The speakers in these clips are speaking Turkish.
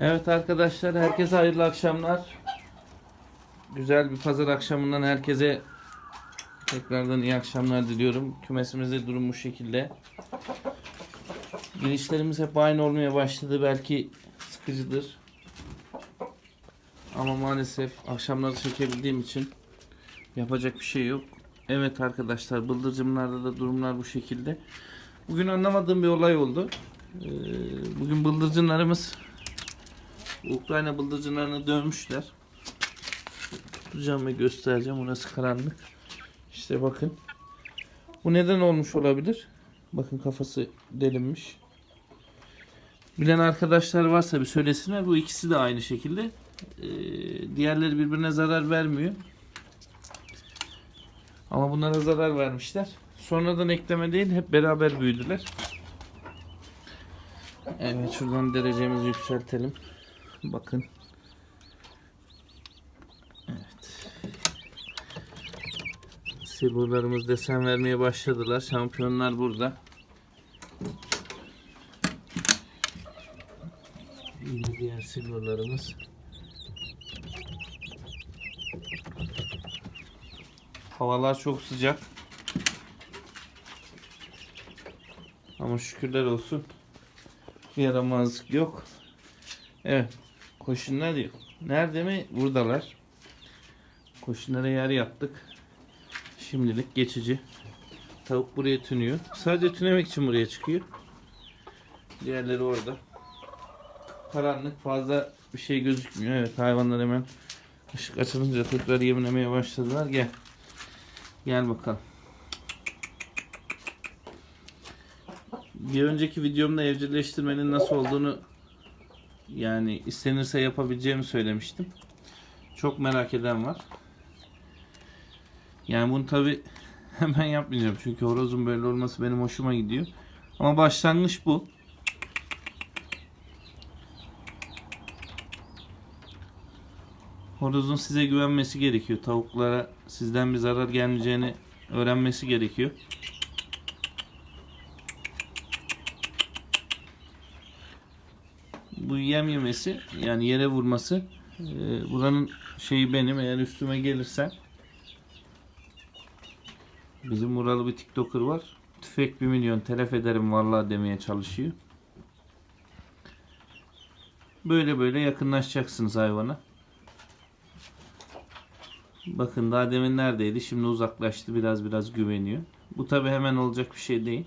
Evet arkadaşlar herkese hayırlı akşamlar. Güzel bir pazar akşamından herkese tekrardan iyi akşamlar diliyorum. Kümesimizde durum bu şekilde. Girişlerimiz hep aynı olmaya başladı. Belki sıkıcıdır. Ama maalesef akşamları çekebildiğim için yapacak bir şey yok. Evet arkadaşlar bıldırcımlarda da durumlar bu şekilde. Bugün anlamadığım bir olay oldu. Ee, Bugün bıldırcınlarımız Ukrayna bıldırcınlarını dövmüşler. Tutacağım ve göstereceğim. Orası karanlık. İşte bakın. Bu neden olmuş olabilir? Bakın kafası delinmiş. Bilen arkadaşlar varsa bir söylesinler. Bu ikisi de aynı şekilde. Ee, diğerleri birbirine zarar vermiyor. Ama bunlara zarar vermişler. Sonradan ekleme değil hep beraber büyüdüler. Evet şuradan derecemizi yükseltelim. Bakın. Evet. Silburlarımız desen vermeye başladılar. Şampiyonlar burada. Yine diğer silburlarımız. Havalar çok sıcak. Ama şükürler olsun. Yaramazlık yok. Evet. Koşunlar yok. Nerede mi? Buradalar. Koşunlara yer yaptık. Şimdilik geçici. Tavuk buraya tünüyor. Sadece tünemek için buraya çıkıyor. Diğerleri orada. Karanlık fazla bir şey gözükmüyor. Evet hayvanlar hemen ışık açılınca tekrar yemlemeye başladılar. Gel. Gel bakalım. Bir önceki videomda evcilleştirmenin nasıl olduğunu yani istenirse yapabileceğimi söylemiştim. Çok merak eden var. Yani bunu tabi hemen yapmayacağım. Çünkü horozun böyle olması benim hoşuma gidiyor. Ama başlangıç bu. Horozun size güvenmesi gerekiyor. Tavuklara sizden bir zarar gelmeyeceğini öğrenmesi gerekiyor. Bu yem yemesi yani yere vurması e, buranın şeyi benim. Eğer üstüme gelirse bizim buralı bir tiktoker var. Tüfek bir milyon telef ederim vallahi demeye çalışıyor. Böyle böyle yakınlaşacaksınız hayvana. Bakın daha demin neredeydi? Şimdi uzaklaştı biraz biraz güveniyor. Bu tabi hemen olacak bir şey değil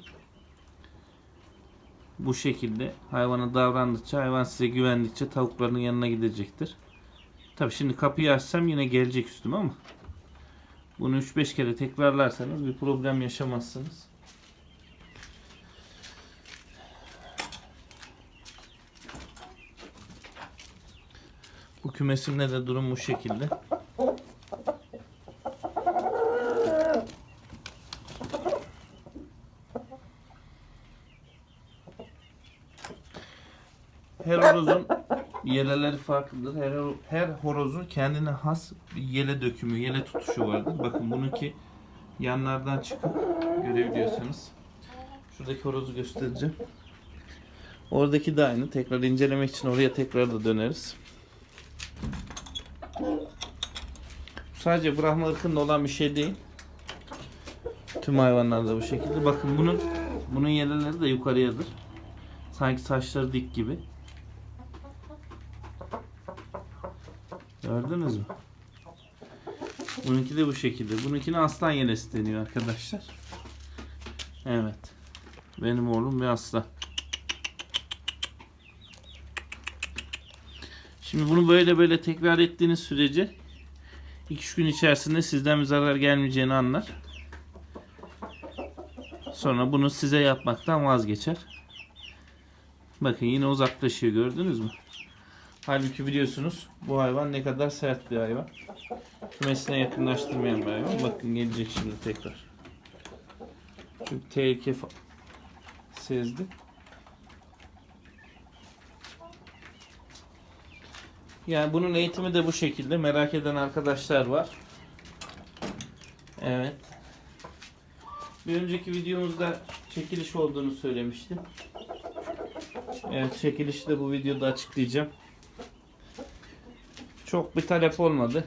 bu şekilde hayvana davrandıkça hayvan size güvendikçe tavuklarının yanına gidecektir. Tabi şimdi kapıyı açsam yine gelecek üstüme ama bunu 3-5 kere tekrarlarsanız bir problem yaşamazsınız. Bu kümesimde de durum bu şekilde. Her horozun yeleleri farklıdır. Her, her horozun kendine has bir yele dökümü, yele tutuşu vardır. Bakın bununki yanlardan çıkıp görebiliyorsanız. Şuradaki horozu göstereceğim. Oradaki de aynı. Tekrar incelemek için oraya tekrar da döneriz. Sadece Brahma ırkında olan bir şey değil. Tüm hayvanlarda bu şekilde. Bakın bunun bunun yeleleri de yukarıyadır. Sanki saçları dik gibi. Gördünüz mü? Bununki de bu şekilde. Bununkine aslan yelesi deniyor arkadaşlar. Evet. Benim oğlum bir aslan. Şimdi bunu böyle böyle tekrar ettiğiniz sürece 2-3 gün içerisinde sizden bir zarar gelmeyeceğini anlar. Sonra bunu size yapmaktan vazgeçer. Bakın yine uzaklaşıyor gördünüz mü? Halbuki biliyorsunuz bu hayvan ne kadar sert bir hayvan. Kümesine yakınlaştırmayan bir hayvan. Bakın gelecek şimdi tekrar. Çünkü tehlike sezdi. Yani bunun eğitimi de bu şekilde. Merak eden arkadaşlar var. Evet. Bir önceki videomuzda çekiliş olduğunu söylemiştim. Evet çekilişi de bu videoda açıklayacağım. Çok bir talep olmadı.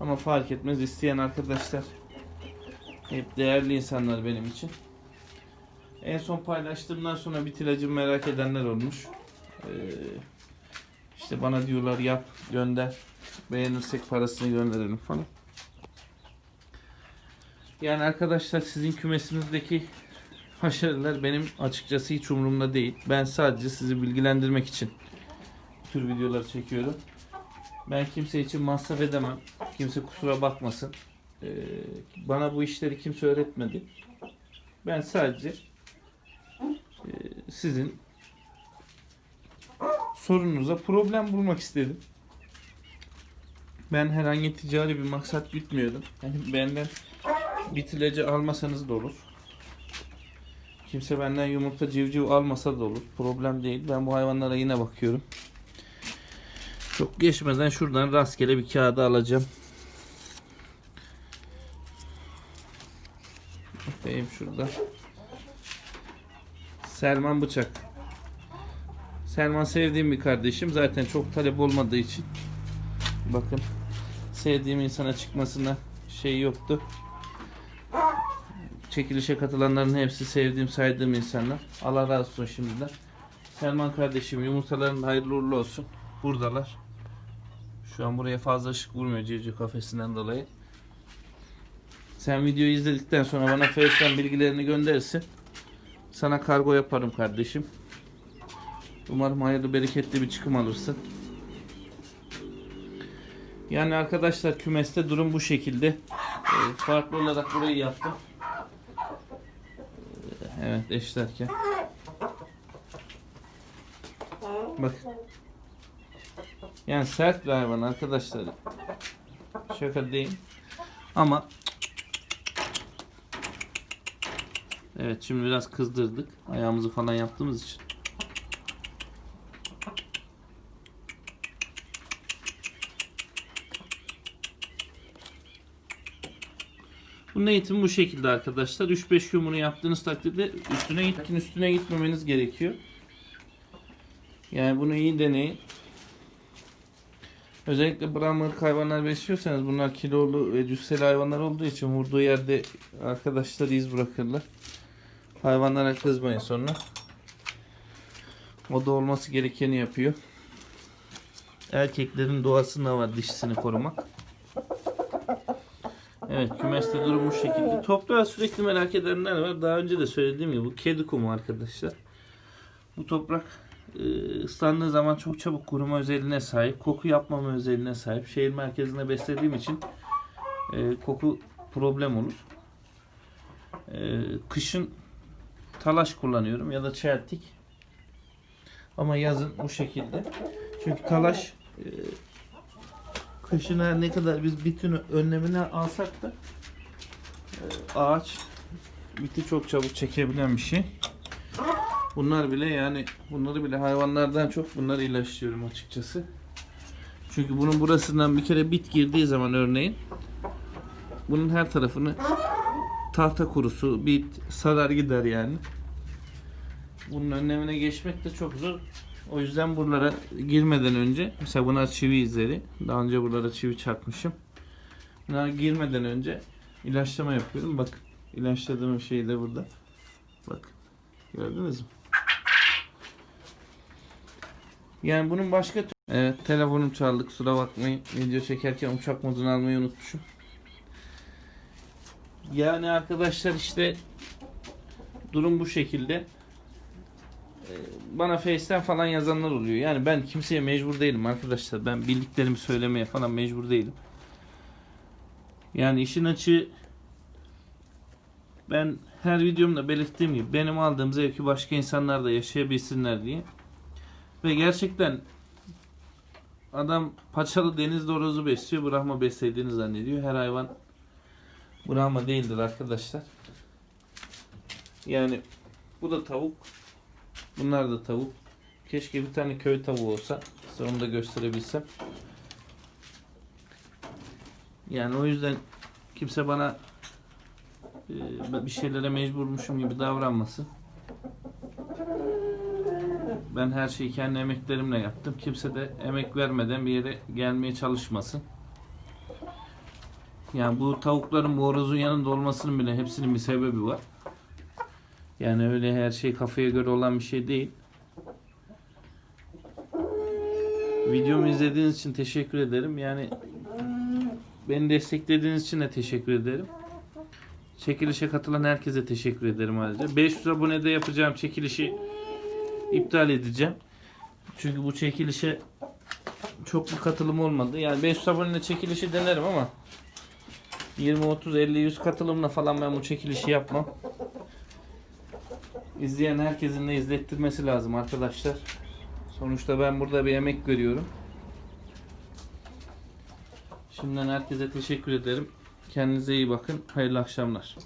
Ama fark etmez isteyen arkadaşlar hep değerli insanlar benim için. En son paylaştığımdan sonra bitiracımı merak edenler olmuş. Ee, işte bana diyorlar yap, gönder. Beğenirsek parasını gönderelim falan. Yani arkadaşlar sizin kümesinizdeki haşereler benim açıkçası hiç umurumda değil. Ben sadece sizi bilgilendirmek için bu tür videolar çekiyorum. Ben kimse için masraf edemem. Kimse kusura bakmasın. Ee, bana bu işleri kimse öğretmedi. Ben sadece e, sizin sorunuza problem bulmak istedim. Ben herhangi ticari bir maksat gütmüyordum. Yani benden bitileci almasanız da olur. Kimse benden yumurta civciv almasa da olur. Problem değil. Ben bu hayvanlara yine bakıyorum. Çok geçmeden şuradan rastgele bir kağıdı alacağım. Bakayım şurada. Selman Bıçak. Selman sevdiğim bir kardeşim. Zaten çok talep olmadığı için. Bakın. Sevdiğim insana çıkmasına şey yoktu. Çekilişe katılanların hepsi sevdiğim, saydığım insanlar. Allah razı olsun şimdiden. Selman kardeşim yumurtaların hayırlı uğurlu olsun. Buradalar. Şu an buraya fazla ışık vurmuyor civciv kafesinden dolayı. Sen videoyu izledikten sonra bana Face'den bilgilerini gönderirsin. Sana kargo yaparım kardeşim. Umarım hayırlı bereketli bir çıkım alırsın. Yani arkadaşlar kümeste durum bu şekilde. Ee, farklı olarak burayı yaptım. Ee, Evet eşlerken. Bak. Yani sert bir hayvan arkadaşlar. Şaka değil. Ama Evet şimdi biraz kızdırdık. Ayağımızı falan yaptığımız için. Bunun eğitimi bu şekilde arkadaşlar. 3-5 gün bunu yaptığınız takdirde üstüne gitkin üstüne gitmemeniz gerekiyor. Yani bunu iyi deneyin. Özellikle Brahmalık hayvanlar besliyorsanız bunlar kilolu ve cüsseli hayvanlar olduğu için vurduğu yerde arkadaşlar iz bırakırlar. Hayvanlara kızmayın sonra. O da olması gerekeni yapıyor. Erkeklerin doğasında var dişisini korumak. Evet kümeste durum bu şekilde. Toprağı sürekli merak edenler var. Daha önce de söylediğim gibi bu kedi kumu arkadaşlar. Bu toprak ıslandığı zaman çok çabuk kuruma özelliğine sahip. Koku yapmama özelliğine sahip. Şehir merkezinde beslediğim için e, koku problem olur. E, kışın talaş kullanıyorum ya da çeltik. Ama yazın bu şekilde. Çünkü talaş e, kışın her ne kadar biz bütün önlemini alsak da e, ağaç biti çok çabuk çekebilen bir şey. Bunlar bile yani bunları bile hayvanlardan çok bunları ilaçlıyorum açıkçası. Çünkü bunun burasından bir kere bit girdiği zaman örneğin bunun her tarafını tahta kurusu, bit sarar gider yani. Bunun önlemine geçmek de çok zor. O yüzden buralara girmeden önce mesela bunlar çivi izleri. Daha önce buralara çivi çakmışım. Bunlara girmeden önce ilaçlama yapıyorum. Bak ilaçladığım şey de burada. Bak. Gördünüz mü? Yani bunun başka Evet telefonum çaldı kusura bakmayın. Video çekerken uçak modunu almayı unutmuşum. Yani arkadaşlar işte durum bu şekilde. Ee, Bana Face'ten falan yazanlar oluyor. Yani ben kimseye mecbur değilim arkadaşlar. Ben bildiklerimi söylemeye falan mecbur değilim. Yani işin açığı ben her videomda belirttiğim gibi benim aldığım zevki başka insanlar da yaşayabilsinler diye. Ve gerçekten adam paçalı deniz horozu besliyor. Brahma beslediğini zannediyor. Her hayvan Brahma değildir arkadaşlar. Yani bu da tavuk. Bunlar da tavuk. Keşke bir tane köy tavuğu olsa. Size onu da gösterebilsem. Yani o yüzden kimse bana e, bir şeylere mecburmuşum gibi davranmasın. Ben her şeyi kendi emeklerimle yaptım. Kimse de emek vermeden bir yere gelmeye çalışmasın. Yani bu tavukların bu horozun yanında olmasının bile hepsinin bir sebebi var. Yani öyle her şey kafaya göre olan bir şey değil. Videomu izlediğiniz için teşekkür ederim. Yani beni desteklediğiniz için de teşekkür ederim. Çekilişe katılan herkese teşekkür ederim ayrıca. 500 abonede yapacağım çekilişi iptal edeceğim. Çünkü bu çekilişe çok bir katılım olmadı. Yani 500 abonede çekilişi denerim ama 20, 30, 50, 100 katılımla falan ben bu çekilişi yapmam. İzleyen herkesin de izlettirmesi lazım arkadaşlar. Sonuçta ben burada bir emek görüyorum. Şimdiden herkese teşekkür ederim. Kendinize iyi bakın. Hayırlı akşamlar.